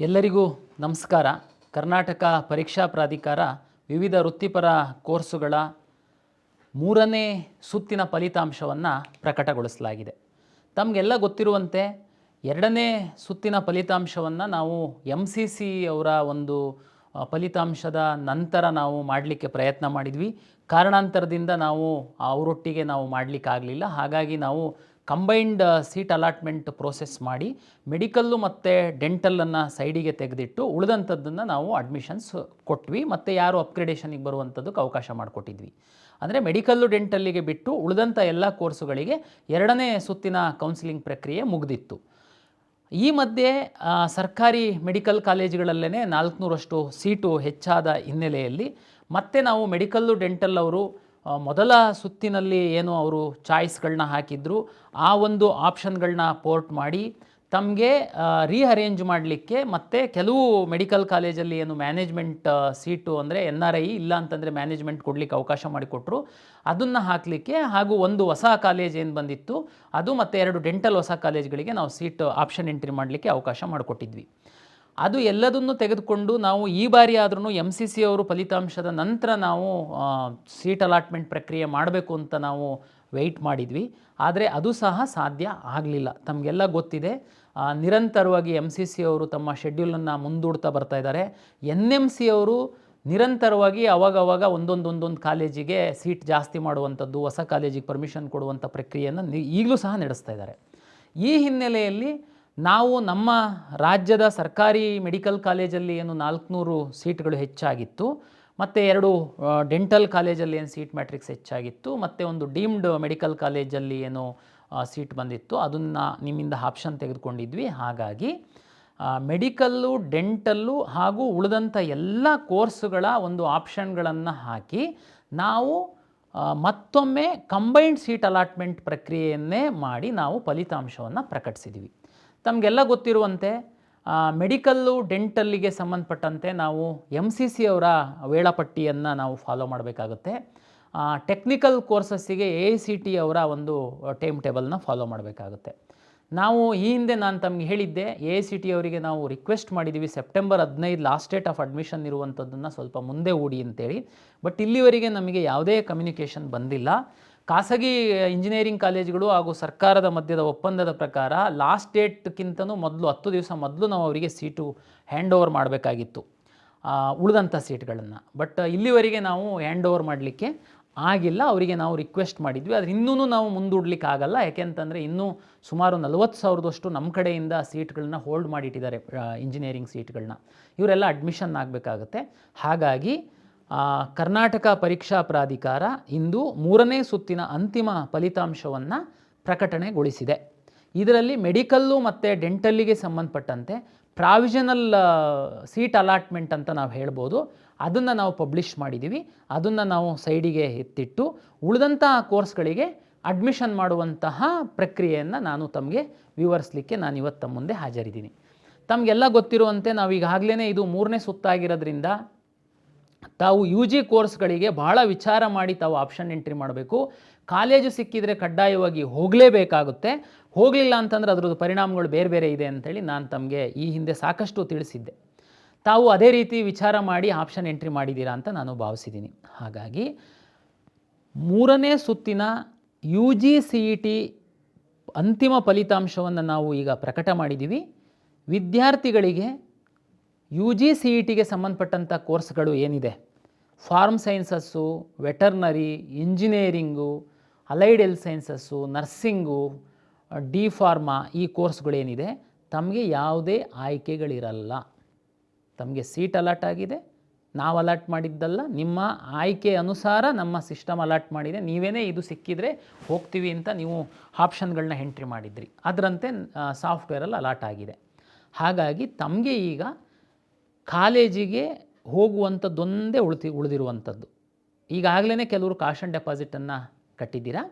ಎಲ್ಲರಿಗೂ ನಮಸ್ಕಾರ. ಕರ್ನಾಟಕ ಪರೀಕ್ಷಾ ಪ್ರಾಧಿಕಾರ ವಿವಿಧ ವೃತ್ತಿಪರ ಕೋರ್ಸುಗಳ ಮೂರನೇ ಸುತ್ತಿನ ಫಲಿತಾಂಶವನ್ನು ಪ್ರಕಟಗೊಳಿಸಲಾಗಿದೆ. ತಮಗೆಲ್ಲ ಗೊತ್ತಿರುವಂತೆ ಎರಡನೇ ಸುತ್ತಿನ ಫಲಿತಾಂಶವನ್ನು ನಾವು ಎಂ ಸಿ ಸಿ ಅವರ ಒಂದು ಫಲಿತಾಂಶದ ನಂತರ ನಾವು ಮಾಡಲಿಕ್ಕೆ ಪ್ರಯತ್ನ ಮಾಡಿದ್ವಿ. ಕಾರಣಾಂತರದಿಂದ ನಾವು ಅವರೊಟ್ಟಿಗೆ ನಾವು ಮಾಡಲಿಕ್ಕಾಗಲಿಲ್ಲ. ಹಾಗಾಗಿ ನಾವು ಕಂಬೈನ್ಡ್ ಸೀಟ್ ಅಲಾಟ್ಮೆಂಟ್ ಪ್ರೋಸೆಸ್ ಮಾಡಿ ಮೆಡಿಕಲ್ಲು ಮತ್ತು ಡೆಂಟಲನ್ನು ಸೈಡಿಗೆ ತೆಗೆದಿಟ್ಟು ಉಳಿದಂಥದ್ದನ್ನು ನಾವು ಅಡ್ಮಿಷನ್ಸ್ ಕೊಟ್ವಿ ಮತ್ತು ಯಾರು ಅಪ್ಗ್ರೇಡೇಷನಿಗೆ ಬರುವಂಥದ್ದಕ್ಕೆ ಅವಕಾಶ ಮಾಡಿಕೊಟ್ಟಿದ್ವಿ. ಅಂದರೆ ಮೆಡಿಕಲ್ಲು ಡೆಂಟಲ್ಲಿಗೆ ಬಿಟ್ಟು ಉಳಿದಂಥ ಎಲ್ಲ ಕೋರ್ಸುಗಳಿಗೆ ಎರಡನೇ ಸುತ್ತಿನ ಕೌನ್ಸಿಲಿಂಗ್ ಪ್ರಕ್ರಿಯೆ ಮುಗಿದಿತ್ತು. ಈ ಮಧ್ಯೆ ಸರ್ಕಾರಿ ಮೆಡಿಕಲ್ ಕಾಲೇಜುಗಳಲ್ಲೇ ನಾಲ್ಕುನೂರಷ್ಟು ಸೀಟು ಹೆಚ್ಚಾದ ಹಿನ್ನೆಲೆಯಲ್ಲಿ ಮತ್ತೆ ನಾವು ಮೆಡಿಕಲ್ಲು ಡೆಂಟಲ್ ಅವರು ಮೊದಲ ಸುತ್ತಿನಲ್ಲಿ ಏನು ಅವರು ಚಾಯ್ಸ್ಗಳನ್ನ ಹಾಕಿದ್ರು, ಆ ಒಂದು ಆಪ್ಷನ್ಗಳನ್ನ ಪೋರ್ಟ್ ಮಾಡಿ, ತಮಗೆ ರೀಅರೇಂಜ್ ಮಾಡಲಿಕ್ಕೆ ಮತ್ತು ಕೆಲವು ಮೆಡಿಕಲ್ ಕಾಲೇಜಲ್ಲಿ ಏನು ಮ್ಯಾನೇಜ್ಮೆಂಟ್ ಸೀಟು ಅಂದರೆ ಎನ್ ಆರ್ ಐ ಇಲ್ಲ ಅಂತಂದರೆ ಮ್ಯಾನೇಜ್ಮೆಂಟ್ ಕೊಡಲಿಕ್ಕೆ ಅವಕಾಶ ಮಾಡಿಕೊಟ್ರು. ಅದನ್ನು ಹಾಕಲಿಕ್ಕೆ ಹಾಗೂ ಒಂದು ಹೊಸ ಕಾಲೇಜ್ ಏನು ಬಂದಿತ್ತು, ಅದು ಮತ್ತು ಎರಡು ಡೆಂಟಲ್ ಹೊಸ ಕಾಲೇಜ್ಗಳಿಗೆ ನಾವು ಸೀಟ್, ಆಪ್ಷನ್ ಎಂಟ್ರಿ ಮಾಡಲಿಕ್ಕೆ ಅವಕಾಶ ಮಾಡಿಕೊಟ್ಟಿದ್ವಿ. ಅದು ಎಲ್ಲದನ್ನು ತೆಗೆದುಕೊಂಡು ನಾವು ಈ ಬಾರಿ ಆದ್ರೂ ಎಂ ಸಿ ಸಿ ಅವರು ಫಲಿತಾಂಶದ ನಂತರ ನಾವು ಸೀಟ್ ಅಲಾಟ್ಮೆಂಟ್ ಪ್ರಕ್ರಿಯೆ ಮಾಡಬೇಕು ಅಂತ ನಾವು ವೆಯ್ಟ್ ಮಾಡಿದ್ವಿ. ಆದರೆ ಅದು ಸಹ ಸಾಧ್ಯ ಆಗಲಿಲ್ಲ. ತಮಗೆಲ್ಲ ಗೊತ್ತಿದೆ. ನಿರಂತರವಾಗಿ ಎಂ ಸಿ ಸಿ ಅವರು ತಮ್ಮ ಶೆಡ್ಯೂಲನ್ನು ಮುಂದೂಡ್ತಾ ಬರ್ತಾ ಇದ್ದಾರೆ. ಎನ್ ಎಂ ಸಿ ಅವರು ನಿರಂತರವಾಗಿ ಅವಾಗವಾಗ ಒಂದೊಂದು ಒಂದೊಂದು ಕಾಲೇಜಿಗೆ ಸೀಟ್ ಜಾಸ್ತಿ ಮಾಡುವಂಥದ್ದು, ಹೊಸ ಕಾಲೇಜಿಗೆ ಪರ್ಮಿಷನ್ ಕೊಡುವಂಥ ಪ್ರಕ್ರಿಯೆಯನ್ನು ಈಗಲೂ ಸಹ ನಡೆಸ್ತಾ ಇದ್ದಾರೆ. ಈ ಹಿನ್ನೆಲೆಯಲ್ಲಿ ನಾವು ನಮ್ಮ ರಾಜ್ಯದ ಸರ್ಕಾರಿ ಮೆಡಿಕಲ್ ಕಾಲೇಜಲ್ಲಿ ಏನು ನಾಲ್ಕುನೂರು ಸೀಟ್ಗಳು ಹೆಚ್ಚಾಗಿತ್ತು, ಮತ್ತು ಎರಡು ಡೆಂಟಲ್ ಕಾಲೇಜಲ್ಲಿ ಏನು ಸೀಟ್ ಮ್ಯಾಟ್ರಿಕ್ಸ್ ಹೆಚ್ಚಾಗಿತ್ತು, ಮತ್ತು ಒಂದು ಡೀಮ್ಡ್ ಮೆಡಿಕಲ್ ಕಾಲೇಜಲ್ಲಿ ಏನು ಸೀಟ್ ಬಂದಿತ್ತು. ಅದನ್ನು ನಿಮ್ಮಿಂದ ಆಪ್ಷನ್ ತೆಗೆದುಕೊಂಡಿದ್ವಿ. ಹಾಗಾಗಿ ಮೆಡಿಕಲ್ಲು, ಡೆಂಟಲ್ಲು ಹಾಗೂ ಉಳಿದಂಥ ಎಲ್ಲ ಕೋರ್ಸುಗಳ ಒಂದು ಆಪ್ಷನ್ಗಳನ್ನು ಹಾಕಿ ನಾವು ಮತ್ತೊಮ್ಮೆ ಕಂಬೈನ್ಡ್ ಸೀಟ್ ಅಲಾಟ್ಮೆಂಟ್ ಪ್ರಕ್ರಿಯೆಯನ್ನೇ ಮಾಡಿ ನಾವು ಫಲಿತಾಂಶವನ್ನು ಪ್ರಕಟಿಸಿದ್ವಿ. ತಮಗೆಲ್ಲ ಗೊತ್ತಿರುವಂತೆ ಮೆಡಿಕಲ್ಲು, ಡೆಂಟಲ್ಲಿಗೆ ಸಂಬಂಧಪಟ್ಟಂತೆ ನಾವು ಎಂ ಸಿ ಸಿ ಅವರ ವೇಳಾಪಟ್ಟಿಯನ್ನು ನಾವು ಫಾಲೋ ಮಾಡಬೇಕಾಗುತ್ತೆ. ಟೆಕ್ನಿಕಲ್ ಕೋರ್ಸಸ್ಸಿಗೆ ಎ ಸಿ ಟಿ ಅವರ ಒಂದು ಟೈಮ್ ಟೇಬಲ್ನ ಫಾಲೋ ಮಾಡಬೇಕಾಗುತ್ತೆ. ನಾವು ಈ ಹಿಂದೆ ನಾನು ತಮಗೆ ಹೇಳಿದ್ದೆ ಎ ಐ ಸಿ ಟಿ ಅವರಿಗೆ ನಾವು ರಿಕ್ವೆಸ್ಟ್ ಮಾಡಿದ್ದೀವಿ ಸೆಪ್ಟೆಂಬರ್ ಹದಿನೈದು ಲಾಸ್ಟ್ ಡೇಟ್ ಆಫ್ ಅಡ್ಮಿಷನ್ ಇರುವಂಥದ್ದನ್ನು ಸ್ವಲ್ಪ ಮುಂದೆ ಹೂಡಿ ಅಂತೇಳಿ. ಬಟ್ ಇಲ್ಲಿವರೆಗೆ ನಮಗೆ ಯಾವುದೇ ಕಮ್ಯುನಿಕೇಷನ್ ಬಂದಿಲ್ಲ. ಖಾಸಗಿ ಇಂಜಿನಿಯರಿಂಗ್ ಕಾಲೇಜುಗಳು ಹಾಗೂ ಸರ್ಕಾರದ ಮಧ್ಯದ ಒಪ್ಪಂದದ ಪ್ರಕಾರ ಲಾಸ್ಟ್ ಡೇಟ್ಗಿಂತನೂ ಮೊದಲು ಹತ್ತು ದಿವಸ ಮೊದಲು ನಾವು ಅವರಿಗೆ ಸೀಟು ಹ್ಯಾಂಡ್ ಓವರ್ ಮಾಡಬೇಕಾಗಿತ್ತು ಉಳಿದಂಥ ಸೀಟ್ಗಳನ್ನು. ಬಟ್ ಇಲ್ಲಿವರೆಗೆ ನಾವು ಹ್ಯಾಂಡ್ ಓವರ್ ಮಾಡಲಿಕ್ಕೆ ಆಗಿಲ್ಲ, ಅವರಿಗೆ ನಾವು ರಿಕ್ವೆಸ್ಟ್ ಮಾಡಿದ್ವಿ. ಆದರೆ ಇನ್ನೂ ನಾವು ಮುಂದೂಡ್ಲಿಕ್ಕೆ ಆಗಲ್ಲ. ಯಾಕೆಂತಂದರೆ ಇನ್ನೂ ಸುಮಾರು ನಲವತ್ತು ಸಾವಿರದಷ್ಟು ನಮ್ಮ ಕಡೆಯಿಂದ ಸೀಟ್ಗಳನ್ನ ಹೋಲ್ಡ್ ಮಾಡಿಟ್ಟಿದ್ದಾರೆ ಇಂಜಿನಿಯರಿಂಗ್ ಸೀಟ್ಗಳನ್ನ. ಇವರೆಲ್ಲ ಅಡ್ಮಿಷನ್ ಆಗಬೇಕಾಗತ್ತೆ. ಹಾಗಾಗಿ ಕರ್ನಾಟಕ ಪರೀಕ್ಷಾ ಪ್ರಾಧಿಕಾರ ಇಂದು ಮೂರನೇ ಸುತ್ತಿನ ಅಂತಿಮ ಫಲಿತಾಂಶವನ್ನು ಪ್ರಕಟಣೆಗೊಳಿಸಿದೆ. ಇದರಲ್ಲಿ ಮೆಡಿಕಲ್ಲು ಮತ್ತು ಡೆಂಟಲ್ಲಿಗೆ ಸಂಬಂಧಪಟ್ಟಂತೆ ಪ್ರಾವಿಷನಲ್ ಸೀಟ್ ಅಲಾಟ್ಮೆಂಟ್ ಅಂತ ನಾವು ಹೇಳ್ಬೋದು. ಅದನ್ನು ನಾವು ಪಬ್ಲಿಷ್ ಮಾಡಿದ್ದೀವಿ ಅದನ್ನು ನಾವು ಸೈಡಿಗೆ ಎತ್ತಿಟ್ಟು ಉಳಿದಂಥ ಕೋರ್ಸ್ಗಳಿಗೆ ಅಡ್ಮಿಷನ್ ಮಾಡುವಂತಹ ಪ್ರಕ್ರಿಯೆಯನ್ನು ನಾನು ತಮಗೆ ವಿವರಿಸಲಿಕ್ಕೆ ನಾನು ಇವತ್ತು ಮುಂದೆ ಹಾಜರಿದ್ದೀನಿ. ತಮಗೆಲ್ಲ ಗೊತ್ತಿರುವಂತೆ ನಾವು ಈಗಾಗಲೇ ಇದು ಮೂರನೇ ಸುತ್ತಾಗಿರೋದ್ರಿಂದ ತಾವು ಯು ಜಿ ಕೋರ್ಸ್ಗಳಿಗೆ ಭಾಳ ವಿಚಾರ ಮಾಡಿ ತಾವು ಆಪ್ಷನ್ ಎಂಟ್ರಿ ಮಾಡಬೇಕು. ಕಾಲೇಜು ಸಿಕ್ಕಿದರೆ ಕಡ್ಡಾಯವಾಗಿ ಹೋಗಲೇಬೇಕಾಗುತ್ತೆ. ಹೋಗಲಿಲ್ಲ ಅಂತಂದ್ರೆ ಅದರದ್ದು ಪರಿಣಾಮಗಳು ಬೇರೆ ಬೇರೆ ಇದೆ ಅಂಥೇಳಿ ನಾನು ತಮಗೆ ಈ ಹಿಂದೆ ಸಾಕಷ್ಟು ತಿಳಿಸಿದ್ದೆ. ತಾವು ಅದೇ ರೀತಿ ವಿಚಾರ ಮಾಡಿ ಆಪ್ಷನ್ ಎಂಟ್ರಿ ಮಾಡಿದ್ದೀರಾ ಅಂತ ನಾನು ಭಾವಿಸಿದ್ದೀನಿ. ಹಾಗಾಗಿ ಮೂರನೇ ಸುತ್ತಿನ U G C E T ಅಂತಿಮ ಫಲಿತಾಂಶವನ್ನು ನಾವು ಈಗ ಪ್ರಕಟ ಮಾಡಿದ್ದೀವಿ. ವಿದ್ಯಾರ್ಥಿಗಳಿಗೆ ಯು ಜಿ ಸಿ ಇ ಟಿಗೆ ಸಂಬಂಧಪಟ್ಟಂಥ ಕೋರ್ಸ್ಗಳು ಏನಿದೆ? Farm sciences veterinary engineering allied health sciences nursing D pharma ಈ ಕೋರ್ಸ್ಗಳೇನಿದೆ ತಮಗೆ ಯಾವುದೇ ಆಯ್ಕೆಗಳಿರಲ್ಲ. ತಮಗೆ ಸೀಟ್ ಅಲಾಟ್ ಆಗಿದೆ. ನಾವು ಅಲಾಟ್ ಮಾಡಿದ್ದಲ್ಲ. ನಿಮ್ಮ ಆಯ್ಕೆ ಅನುಸಾರ ನಮ್ಮ ಸಿಸ್ಟಮ್ ಅಲಾಟ್ ಮಾಡಿದೆ. ನೀವೇನೇ ಇದು ಸಿಕ್ಕಿದರೆ ಹೋಗ್ತೀವಿ ಅಂತ ನೀವು ಆಪ್ಷನ್ಗಳನ್ನ ಎಂಟ್ರಿ ಮಾಡಿದ್ರಿ. ಅದರಂತೆ ಸಾಫ್ಟ್ವೇರಲ್ಲಿ ಅಲಾಟ್ ಆಗಿದೆ. ಹಾಗಾಗಿ ತಮಗೆ ಈಗ ಕಾಲೇಜಿಗೆ ಹೋಗುವಂಥದ್ದೊಂದೇ ಉಳಿತಿ, ಉಳಿದಿರುವಂಥದ್ದು. ಈಗಾಗಲೇ ಕೆಲವರು ಕಾಶನ್ ಡೆಪಾಸಿಟನ್ನು ಕಟ್ಟಿದ್ದೀರಾ?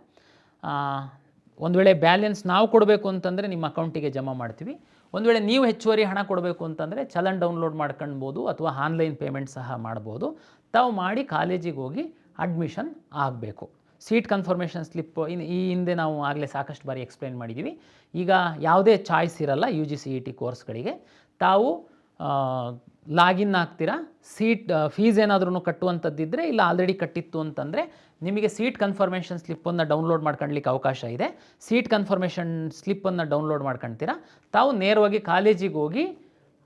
ಒಂದು ವೇಳೆ ಬ್ಯಾಲೆನ್ಸ್ ನಾವು ಕೊಡಬೇಕು ಅಂತಂದರೆ ನಿಮ್ಮ ಅಕೌಂಟಿಗೆ ಜಮಾ ಮಾಡ್ತೀವಿ. ಒಂದು ವೇಳೆ ನೀವು ಹೆಚ್ಚುವರಿ ಹಣ ಕೊಡಬೇಕು ಅಂತಂದರೆ ಚಲನ್ ಡೌನ್ಲೋಡ್ ಮಾಡ್ಕೊಳ್ಬೋದು ಅಥವಾ ಆನ್ಲೈನ್ ಪೇಮೆಂಟ್ ಸಹ ಮಾಡ್ಬೋದು. ತಾವು ಮಾಡಿ ಕಾಲೇಜಿಗೆ ಹೋಗಿ ಅಡ್ಮಿಷನ್ ಆಗಬೇಕು. ಸೀಟ್ ಕನ್ಫರ್ಮೇಷನ್ ಸ್ಲಿಪ್ ಇನ್, ಈ ಹಿಂದೆ ನಾವು ಆಗಲೇ ಸಾಕಷ್ಟು ಬಾರಿ ಎಕ್ಸ್ಪ್ಲೈನ್ ಮಾಡಿದ್ದೀವಿ ಈಗ ಯಾವುದೇ ಚಾಯ್ಸ್ ಇರಲ್ಲ U G C E T ಕೋರ್ಸ್ಗಳಿಗೆ ತಾವು ಲಾಗಿನ್ ಆಗ್ತೀರಾ? ಸೀಟ್ ಫೀಸ್ ಏನಾದ್ರೂ ಕಟ್ಟುವಂಥದ್ದಿದ್ದರೆ ಇಲ್ಲ ಆಲ್ರೆಡಿ ಕಟ್ಟಿತ್ತು ಅಂತಂದರೆ ನಿಮಗೆ ಸೀಟ್ ಕನ್ಫರ್ಮೇಷನ್ ಸ್ಲಿಪ್ಪನ್ನು ಡೌನ್ಲೋಡ್ ಮಾಡ್ಕೊಳ್ಲಿಕ್ಕೆ ಅವಕಾಶ ಇದೆ. ಸೀಟ್ ಕನ್ಫರ್ಮೇಷನ್ ಸ್ಲಿಪ್ಪನ್ನು ಡೌನ್ಲೋಡ್ ಮಾಡ್ಕೊಳ್ತೀರಾ ತಾವು ನೇರವಾಗಿ ಕಾಲೇಜಿಗೆ ಹೋಗಿ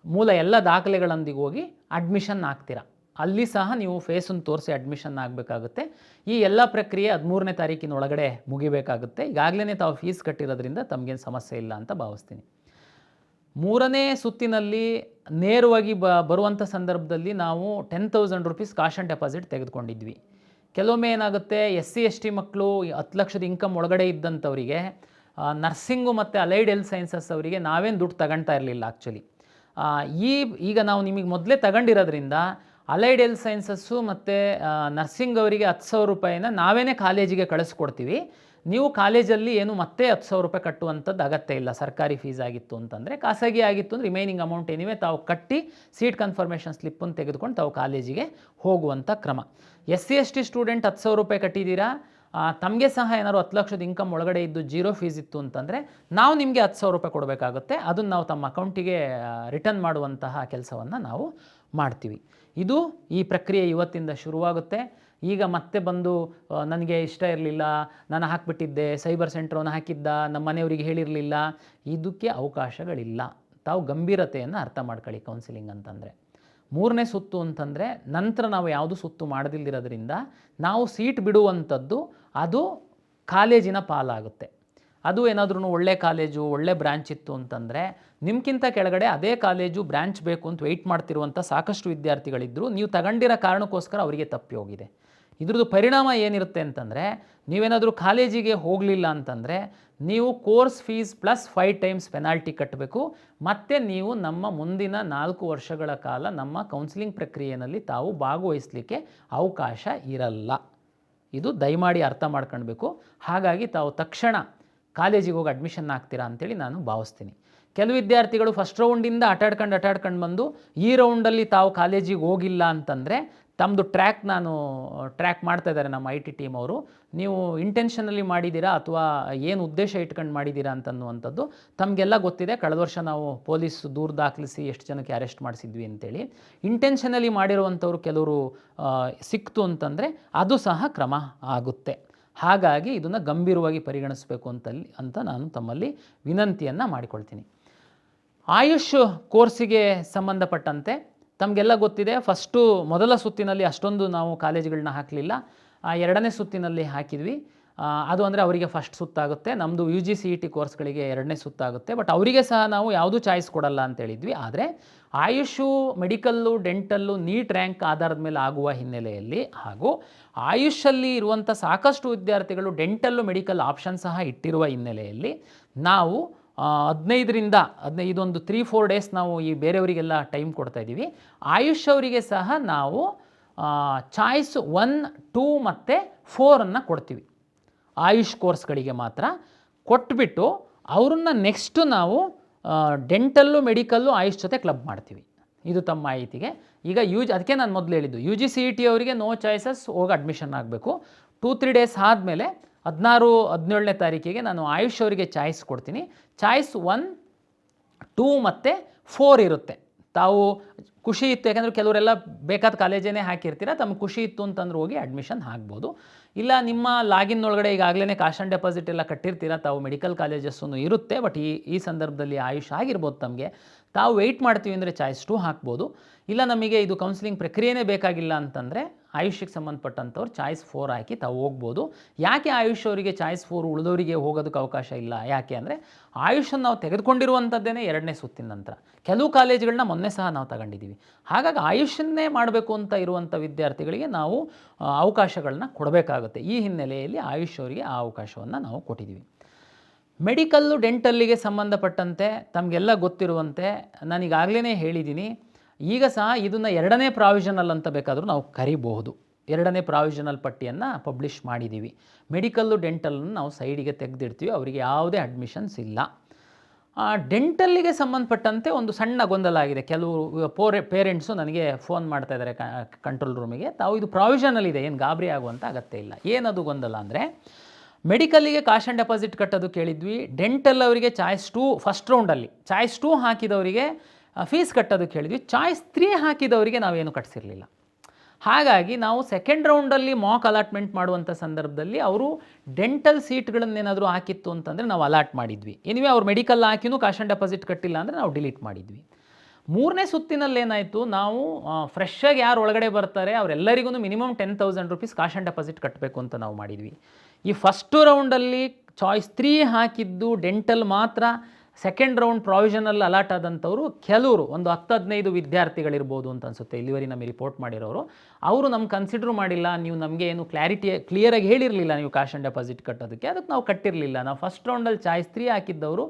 ಮೂಲ ಎಲ್ಲ ದಾಖಲೆಗಳೊಂದಿಗೆ ಹೋಗಿ ಅಡ್ಮಿಷನ್ ಆಗ್ತೀರಾ? ಅಲ್ಲಿ ಸಹ ನೀವು ಫೇಸನ್ನು ತೋರಿಸಿ ಅಡ್ಮಿಷನ್ ಆಗಬೇಕಾಗುತ್ತೆ. ಈ ಎಲ್ಲ ಪ್ರಕ್ರಿಯೆ ಹದಿಮೂರನೇ ತಾರೀಕಿನ ಒಳಗಡೆ ಮುಗಿಬೇಕಾಗುತ್ತೆ. ಈಗಾಗಲೇ ತಾವು ಫೀಸ್ ಕಟ್ಟಿರೋದ್ರಿಂದ ತಮಗೇನು ಸಮಸ್ಯೆ ಇಲ್ಲ ಅಂತ ಭಾವಿಸ್ತೀನಿ. ಮೂರನೇ ಸುತ್ತಿನಲ್ಲಿ ನೇರವಾಗಿ ಬ ಬರುವಂಥ ಸಂದರ್ಭದಲ್ಲಿ ನಾವು ten thousand rupees caution deposit ತೆಗೆದುಕೊಂಡಿದ್ವಿ. ಕೆಲವೊಮ್ಮೆ ಏನಾಗುತ್ತೆ ಎಸ್ ಸಿ ಎಸ್ ಟಿ ಮಕ್ಕಳು ಹತ್ತು ಲಕ್ಷದ ಇನ್ಕಮ್ ಒಳಗಡೆ ಇದ್ದಂಥವರಿಗೆ ನರ್ಸಿಂಗು ಮತ್ತು ಅಲೈಡ್ ಹೆಲ್ತ್ ಸೈನ್ಸಸ್ ಅವರಿಗೆ ನಾವೇನು ದುಡ್ಡು ತಗೊಳ್ತಾ ಇರಲಿಲ್ಲ ಆ್ಯಕ್ಚುಲಿ ಈ, ಈಗ ನಾವು ನಿಮಗೆ ಮೊದಲೇ ತಗೊಂಡಿರೋದ್ರಿಂದ ಅಲೈಡ್ ಹೆಲ್ತ್ ಸೈನ್ಸಸ್ಸು ಮತ್ತು ನರ್ಸಿಂಗ್ ಅವರಿಗೆ ಹತ್ತು ಸಾವಿರ ರೂಪಾಯಿನ ನಾವೇನೇ ಕಾಲೇಜಿಗೆ ಕಳಿಸ್ಕೊಡ್ತೀವಿ. ನೀವು ಕಾಲೇಜಲ್ಲಿ ಏನು ಮತ್ತೆ ಹತ್ತು ಸಾವಿರ ರೂಪಾಯಿ ಕಟ್ಟುವಂಥದ್ದು ಅಗತ್ಯ ಇಲ್ಲ. ಸರ್ಕಾರಿ ಫೀಸ್ ಆಗಿತ್ತು ಅಂತಂದರೆ ಖಾಸಗಿ ಆಗಿತ್ತು ಅಂದರೆ ರಿಮೈನಿಂಗ್ ಅಮೌಂಟ್ ಏನಿವೆ ತಾವು ಕಟ್ಟಿ ಸೀಟ್ ಕನ್ಫರ್ಮೇಷನ್ ಸ್ಲಿಪ್ಪನ್ನು ತೆಗೆದುಕೊಂಡು ತಾವು ಕಾಲೇಜಿಗೆ ಹೋಗುವಂಥ ಕ್ರಮ. S C S T student ಹತ್ತು ಸಾವಿರ ರೂಪಾಯಿ ಕಟ್ಟಿದ್ದೀರಾ ತಮಗೆ ಸಹ ಏನಾದ್ರು ಹತ್ತು ಲಕ್ಷದ ಇನ್ಕಮ್ ಒಳಗಡೆ ಇದ್ದು ಜೀರೋ ಫೀಸ್ ಇತ್ತು ಅಂತಂದರೆ ನಾವು ನಿಮಗೆ ಹತ್ತು ಸಾವಿರ ರೂಪಾಯಿ ಕೊಡಬೇಕಾಗುತ್ತೆ. ಅದನ್ನು ನಾವು ತಮ್ಮ ಅಕೌಂಟಿಗೆ ರಿಟರ್ನ್ ಮಾಡುವಂತಹ ಕೆಲಸವನ್ನು ನಾವು ಮಾಡ್ತೀವಿ. ಇದು ಈ ಪ್ರಕ್ರಿಯೆ ಇವತ್ತಿಂದ ಶುರುವಾಗುತ್ತೆ. ಈಗ ಮತ್ತೆ ಬಂದು ನನಗೆ ಇಷ್ಟ ಇರಲಿಲ್ಲ, ನಾನು ಹಾಕಿಬಿಟ್ಟಿದ್ದೆ, ಸೈಬರ್ ಸೆಂಟ್ರವನ್ನು ಹಾಕಿದ್ದ, ನಮ್ಮ ಮನೆಯವರಿಗೆ ಹೇಳಿರಲಿಲ್ಲ. ಇದಕ್ಕೆ ಅವಕಾಶಗಳಿಲ್ಲ. ತಾವು ಗಂಭೀರತೆಯನ್ನು ಅರ್ಥ ಮಾಡ್ಕೊಳ್ಳಿ ಕೌನ್ಸಿಲಿಂಗ್ ಅಂತಂದರೆ. ಮೂರನೇ ಸುತ್ತು ಅಂತಂದರೆ, ನಂತರ ನಾವು ಯಾವುದು ಸುತ್ತು ಮಾಡದಿಲ್ಲದಿರೋದ್ರಿಂದ ನಾವು ಸೀಟ್ ಬಿಡುವಂಥದ್ದು ಅದು ಕಾಲೇಜಿನ ಪಾಲಾಗುತ್ತೆ. ಅದು ಏನಾದ್ರೂ ಒಳ್ಳೆ ಕಾಲೇಜು, ಒಳ್ಳೆ ಬ್ರ್ಯಾಂಚ್ ಇತ್ತು ಅಂತಂದರೆ ನಿಮ್ಗಿಂತ ಕೆಳಗಡೆ ಅದೇ ಕಾಲೇಜು ಬ್ರ್ಯಾಂಚ್ ಬೇಕು ಅಂತ ವೆಯ್ಟ್ ಮಾಡ್ತಿರುವಂಥ ಸಾಕಷ್ಟು ವಿದ್ಯಾರ್ಥಿಗಳಿದ್ದರು ನೀವು ತಗೊಂಡಿರೋ ಕಾರಣಕ್ಕೋಸ್ಕರ ಅವರಿಗೆ ತಪ್ಪಿ ಹೋಗಿದೆ ಇದ್ರದ್ದು ಪರಿಣಾಮ ಏನಿರುತ್ತೆ ಅಂತಂದರೆ, ನೀವೇನಾದರೂ ಕಾಲೇಜಿಗೆ ಹೋಗಲಿಲ್ಲ ಅಂತಂದರೆ, ನೀವು course fees plus five times penalty ಕಟ್ಟಬೇಕು ಮತ್ತು ನೀವು ನಮ್ಮ ಮುಂದಿನ ನಾಲ್ಕು ವರ್ಷಗಳ ಕಾಲ ನಮ್ಮ ಕೌನ್ಸಿಲಿಂಗ್ ಪ್ರಕ್ರಿಯೆಯಲ್ಲಿ ತಾವು ಭಾಗವಹಿಸಲಿಕ್ಕೆ ಅವಕಾಶ ಇರಲ್ಲ. ಇದು ದಯಮಾಡಿ ಅರ್ಥ ಮಾಡ್ಕೊಳ್ಬೇಕು. ಹಾಗಾಗಿ ತಾವು ತಕ್ಷಣ ಕಾಲೇಜಿಗೆ ಹೋಗಿ ಅಡ್ಮಿಷನ್ ಆಗ್ತೀರಾ ಅಂತೇಳಿ ನಾನು ಭಾವಿಸ್ತೀನಿ. ಕೆಲವು ವಿದ್ಯಾರ್ಥಿಗಳು ಫಸ್ಟ್ ರೌಂಡಿಂದ ಆಟಾಡ್ಕೊಂಡು ಆಟಾಡ್ಕೊಂಡು ಬಂದು ಈ ರೌಂಡಲ್ಲಿ ತಾವು ಕಾಲೇಜಿಗೆ ಹೋಗಿಲ್ಲ ಅಂತಂದರೆ ತಮ್ಮದು ಟ್ರ್ಯಾಕ್ ನಾನು ಟ್ರ್ಯಾಕ್ ಮಾಡ್ತಾ ಇದ್ದಾರೆ ನಮ್ಮ ಐ ಟಿ ಟೀಮ್ ಅವರು. ನೀವು ಇಂಟೆನ್ಷನಲ್ಲಿ ಮಾಡಿದ್ದೀರಾ ಅಥವಾ ಏನು ಉದ್ದೇಶ ಇಟ್ಕೊಂಡು ಮಾಡಿದ್ದೀರಾ ಅಂತನ್ನುವಂಥದ್ದು ತಮಗೆಲ್ಲ ಗೊತ್ತಿದೆ. ಕಳೆದ ವರ್ಷ ನಾವು ಪೊಲೀಸ್ ದೂರು ದಾಖಲಿಸಿ ಎಷ್ಟು ಜನಕ್ಕೆ ಅರೆಸ್ಟ್ ಮಾಡಿಸಿದ್ವಿ ಅಂತೇಳಿ. ಇಂಟೆನ್ಷನಲ್ಲಿ ಮಾಡಿರುವಂಥವ್ರು ಕೆಲವರು ಸಿಕ್ತು ಅಂತಂದರೆ ಅದು ಸಹ ಕ್ರಮ ಆಗುತ್ತೆ. ಹಾಗಾಗಿ ಇದನ್ನು ಗಂಭೀರವಾಗಿ ಪರಿಗಣಿಸಬೇಕು ಅಂತಲ್ಲಿ, ಅಂತ ನಾನು ತಮ್ಮಲ್ಲಿ ವಿನಂತಿಯನ್ನು ಮಾಡಿಕೊಳ್ತೀನಿ. ಆಯುಷ್ ಕೋರ್ಸಿಗೆ ಸಂಬಂಧಪಟ್ಟಂತೆ ತಮಗೆಲ್ಲ ಗೊತ್ತಿದೆ ಫಸ್ಟು ಮೊದಲ ಸುತ್ತಿನಲ್ಲಿ ಅಷ್ಟೊಂದು ನಾವು ಕಾಲೇಜ್ಗಳನ್ನ ಹಾಕಲಿಲ್ಲ. ಎರಡನೇ ಸುತ್ತಿನಲ್ಲಿ ಹಾಕಿದ್ವಿ. ಅದು ಅಂದರೆ ಅವರಿಗೆ ಫಸ್ಟ್ ಸುತ್ತಾಗುತ್ತೆ. ನಮ್ಮದು U G C E T ಕೋರ್ಸ್ಗಳಿಗೆ ಎರಡನೇ ಸುತ್ತಾಗುತ್ತೆ. ಬಟ್ ಅವರಿಗೆ ಸಹ ನಾವು ಯಾವುದೂ ಚಾಯ್ಸ್ ಕೊಡಲ್ಲ ಅಂತ ಹೇಳಿದ್ವಿ. ಆದರೆ Ayush, medical, dental NEET rank ಆಧಾರದ ಮೇಲೆ ಆಗುವ ಹಿನ್ನೆಲೆಯಲ್ಲಿ ಹಾಗೂ ಆಯುಷಲ್ಲಿ ಇರುವಂಥ ಸಾಕಷ್ಟು ವಿದ್ಯಾರ್ಥಿಗಳು ಡೆಂಟಲ್ಲು, ಮೆಡಿಕಲ್ ಆಪ್ಷನ್ ಸಹ ಇಟ್ಟಿರುವ ಹಿನ್ನೆಲೆಯಲ್ಲಿ ನಾವು ಹದಿನೈದರಿಂದ ಹದಿನೈದು ಇದೊಂದು ತ್ರೀ ಫೋರ್ ಡೇಸ್ ನಾವು ಈ ಬೇರೆಯವರಿಗೆಲ್ಲ ಟೈಮ್ ಕೊಡ್ತಾ ಇದ್ದೀವಿ. ಆಯುಷ್ ಅವರಿಗೆ ಸಹ ನಾವು ಚಾಯ್ಸ್ ಒನ್ ಟೂ ಮತ್ತು ಫೋರನ್ನು ಕೊಡ್ತೀವಿ. ಆಯುಷ್ ಕೋರ್ಸ್ಗಳಿಗೆ ಮಾತ್ರ. ಕೊಟ್ಬಿಟ್ಟು ಅವ್ರನ್ನ ನೆಕ್ಸ್ಟು ನಾವು ಡೆಂಟಲ್ಲು ಮೆಡಿಕಲ್ಲು ಆಯುಷ್ ಜೊತೆ ಕ್ಲಬ್ ಮಾಡ್ತೀವಿ. ಇದು ತಮ್ಮ ಮಾಹಿತಿಗೆ. ಈಗ ಯು ಜಿ ಅದಕ್ಕೆ ನಾನು ಮೊದಲು ಹೇಳಿದ್ದು U G C E T ಅವರಿಗೆ ನೋ ಚಾಯ್ಸಸ್ ಹೋಗಿ ಅಡ್ಮಿಷನ್ ಆಗಬೇಕು. ಟೂ ತ್ರೀ ಡೇಸ್ ಆದಮೇಲೆ ಹದಿನಾರು, ಹದಿನೇಳನೇ ತಾರೀಕಿಗೆ ನಾನು ಆಯುಷ್ ಅವರಿಗೆ ಚಾಯ್ಸ್ ಕೊಡ್ತೀನಿ. ಚಾಯ್ಸ್ ಒನ್, ಟೂ ಮತ್ತು ಫೋರ್ ಇರುತ್ತೆ. ತಾವು ಖುಷಿ ಇತ್ತು, ಯಾಕಂದರೆ ಕೆಲವರೆಲ್ಲ ಬೇಕಾದ ಕಾಲೇಜೇನೇ ಹಾಕಿರ್ತೀರ ತಮ್ಮ ಖುಷಿ ಇತ್ತು ಅಂತಂದ್ರೆ ಹೋಗಿ ಅಡ್ಮಿಷನ್ ಆಗ್ಬೋದು ಇಲ್ಲ, ನಿಮ್ಮ ಲಾಗಿನ್ ಒಳಗಡೆ ಈಗಾಗಲೇ ಕ್ಯಾಶ್ ಆನ್ ಡೆಪಾಸಿಟ್ ಎಲ್ಲ ಕಟ್ಟಿರ್ತೀರ, ತಾವು ಮೆಡಿಕಲ್ ಕಾಲೇಜಸ್ಸು ಇರುತ್ತೆ ಬಟ್ ಈ ಈ ಸಂದರ್ಭದಲ್ಲಿ ಆಯುಷ್ ಆಗಿರ್ಬೋದು ತಮಗೆ. ತಾವು ವೆಯ್ಟ್ ಮಾಡ್ತೀವಿ ಅಂದರೆ ಚಾಯ್ಸ್ ಟು ಹಾಕ್ಬೋದು. ಇಲ್ಲ, ನಮಗೆ ಇದು ಕೌನ್ಸಿಲಿಂಗ್ ಪ್ರಕ್ರಿಯೆನೇ ಬೇಕಾಗಿಲ್ಲ ಅಂತಂದರೆ ಆಯುಷ್ಗೆ ಸಂಬಂಧಪಟ್ಟಂಥವ್ರು ಚಾಯ್ಸ್ ಫೋರ್ ಹಾಕಿ ತಾವು ಹೋಗ್ಬೋದು. ಯಾಕೆ ಆಯುಷ್ ಅವರಿಗೆ ಚಾಯ್ಸ್ ಫೋರ್ ಉಳಿದವರಿಗೆ ಹೋಗೋದಕ್ಕೆ ಅವಕಾಶ ಇಲ್ಲ? ಯಾಕೆ ಅಂದರೆ ಆಯುಷನ್ನು ನಾವು ತೆಗೆದುಕೊಂಡಿರುವಂಥದ್ದೇನೆ ಎರಡನೇ ಸುತ್ತಿನ ನಂತರ. ಕೆಲವು ಕಾಲೇಜುಗಳನ್ನ ಮೊನ್ನೆ ಸಹ ನಾವು ತಗೊಂಡಿದ್ದೀವಿ. ಹಾಗಾಗಿ ಆಯುಷನ್ನೇ ಮಾಡಬೇಕು ಅಂತ ಇರುವಂಥ ವಿದ್ಯಾರ್ಥಿಗಳಿಗೆ ನಾವು ಅವಕಾಶಗಳನ್ನ ಕೊಡಬೇಕಾಗುತ್ತೆ. ಈ ಹಿನ್ನೆಲೆಯಲ್ಲಿ ಆಯುಷ್ ಅವರಿಗೆ ಆ ಅವಕಾಶವನ್ನು ನಾವು ಕೊಟ್ಟಿದ್ದೀವಿ. ಮೆಡಿಕಲ್ಲು, ಡೆಂಟಲ್ಲಿಗೆ ಸಂಬಂಧಪಟ್ಟಂತೆ ತಮಗೆಲ್ಲ ಗೊತ್ತಿರುವಂತೆ ನಾನೀಗಾಗಲೇ ಹೇಳಿದ್ದೀನಿ. ಈಗ ಸಹ ಇದನ್ನು ಎರಡನೇ ಪ್ರಾವಿಷನಲ್ ಅಂತ ಬೇಕಾದರೂ ನಾವು ಕರಿಬಹುದು. ಎರಡನೇ ಪ್ರಾವಿಷನಲ್ ಪಟ್ಟಿಯನ್ನು ಪಬ್ಲಿಷ್ ಮಾಡಿದ್ದೀವಿ ಮೆಡಿಕಲ್ಲು ಡೆಂಟಲನ್ನು ನಾವು ಸೈಡಿಗೆ ತೆಗೆದಿಡ್ತೀವಿ. ಅವರಿಗೆ ಯಾವುದೇ ಅಡ್ಮಿಷನ್ಸ್ ಇಲ್ಲ. ಡೆಂಟಲ್ಲಿಗೆ ಸಂಬಂಧಪಟ್ಟಂತೆ ಒಂದು ಸಣ್ಣ ಗೊಂದಲ ಆಗಿದೆ. ಕೆಲವು ಪೋರೆ ಪೇರೆಂಟ್ಸು ನನಗೆ ಫೋನ್ ಮಾಡ್ತಾ ಇದ್ದಾರೆ ಕಂಟ್ರೋಲ್ ರೂಮಿಗೆ ತಾವು ಇದು ಪ್ರಾವಿಷನಲ್ ಇದೆ. ಏನು ಗಾಬರಿ ಆಗುವಂಥ ಅಗತ್ಯ ಇಲ್ಲ. ಏನದು ಗೊಂದಲ ಅಂದರೆ ಮೆಡಿಕಲ್ಲಿಗೆ ಕಾಶ್ ಆ್ಯಂಡ್ ಡೆಪಾಸಿಟ್ ಕಟ್ಟೋದು ಕೇಳಿದ್ವಿ. ಡೆಂಟಲ್ ಅವರಿಗೆ ಚಾಯ್ಸ್ ಟೂ ಫಸ್ಟ್ ರೌಂಡಲ್ಲಿ ಚಾಯ್ಸ್ ಟೂ ಹಾಕಿದವರಿಗೆ ಫೀಸ್ ಕಟ್ಟೋದಕ್ಕೆ ಹೇಳಿದ್ವಿ. ಚಾಯ್ಸ್ ತ್ರೀ ಹಾಕಿದವರಿಗೆ ನಾವೇನು ಕಟ್ಸಿರಲಿಲ್ಲ. ಹಾಗಾಗಿ ನಾವು ಸೆಕೆಂಡ್ ರೌಂಡಲ್ಲಿ ಮಾಕ್ ಅಲಾಟ್ಮೆಂಟ್ ಮಾಡುವಂಥ ಸಂದರ್ಭದಲ್ಲಿ ಅವರು ಡೆಂಟಲ್ ಸೀಟ್ಗಳನ್ನೇನಾದರೂ ಹಾಕಿತ್ತು ಅಂತಂದರೆ ನಾವು ಅಲಾಟ್ ಮಾಡಿದ್ವಿ. ಎನಿವೆ ಅವ್ರು ಮೆಡಿಕಲ್ ಹಾಕಿನೂ ಕಾಶನ್ ಡೆಪಾಸಿಟ್ ಕಟ್ಟಿಲ್ಲ ಅಂದರೆ ನಾವು ಡಿಲೀಟ್ ಮಾಡಿದ್ವಿ. ಮೂರನೇ ಸುತ್ತಿನಲ್ಲೇನಾಯಿತು, ನಾವು ಫ್ರೆಶ್ಶಾಗಿ ಯಾರು ಒಳಗಡೆ ಬರ್ತಾರೆ ಅವರೆಲ್ಲರಿಗೂ minimum ten thousand rupees caution deposit ಕಟ್ಟಬೇಕು ಅಂತ ನಾವು ಮಾಡಿದ್ವಿ. ಈ ಫಸ್ಟು ರೌಂಡಲ್ಲಿ ಚಾಯ್ಸ್ ತ್ರೀ ಹಾಕಿದ್ದು ಡೆಂಟಲ್ ಮಾತ್ರ ಸೆಕೆಂಡ್ ರೌಂಡ್ ಪ್ರಾವಿಷನಲ್ ಅಲಾಟ್ ಆದಂಥವರು ಕೆಲವರು ಒಂದು ಹತ್ತು ಹದಿನೈದು ವಿದ್ಯಾರ್ಥಿಗಳಿರ್ಬೋದು ಅಂತ ಅನಿಸುತ್ತೆ. ಇಲ್ಲಿವರೆ ನಮಗೆ ರಿಪೋರ್ಟ್ ಮಾಡಿರೋರು. ಅವರು ನಮ್ಮ ಕನ್ಸಿಡರ್ ಮಾಡಿಲ್ಲ, ನೀವು ನಮಗೆ ಏನು ಕ್ಲಾರಿಟಿ ಕ್ಲಿಯರಾಗಿ ಹೇಳಿರಲಿಲ್ಲ ನೀವು ಕ್ಯಾಶ್ ಆ್ಯಂಡ್ ಡೆಪಾಸಿಟ್ ಕಟ್ಟೋದಕ್ಕೆ, ಅದಕ್ಕೆ ನಾವು ಕಟ್ಟಿರಲಿಲ್ಲ. ನಾವು ಫಸ್ಟ್ ರೌಂಡಲ್ಲಿ ಚಾಯ್ಸ್ ತ್ರೀ ಹಾಕಿದ್ದವರು,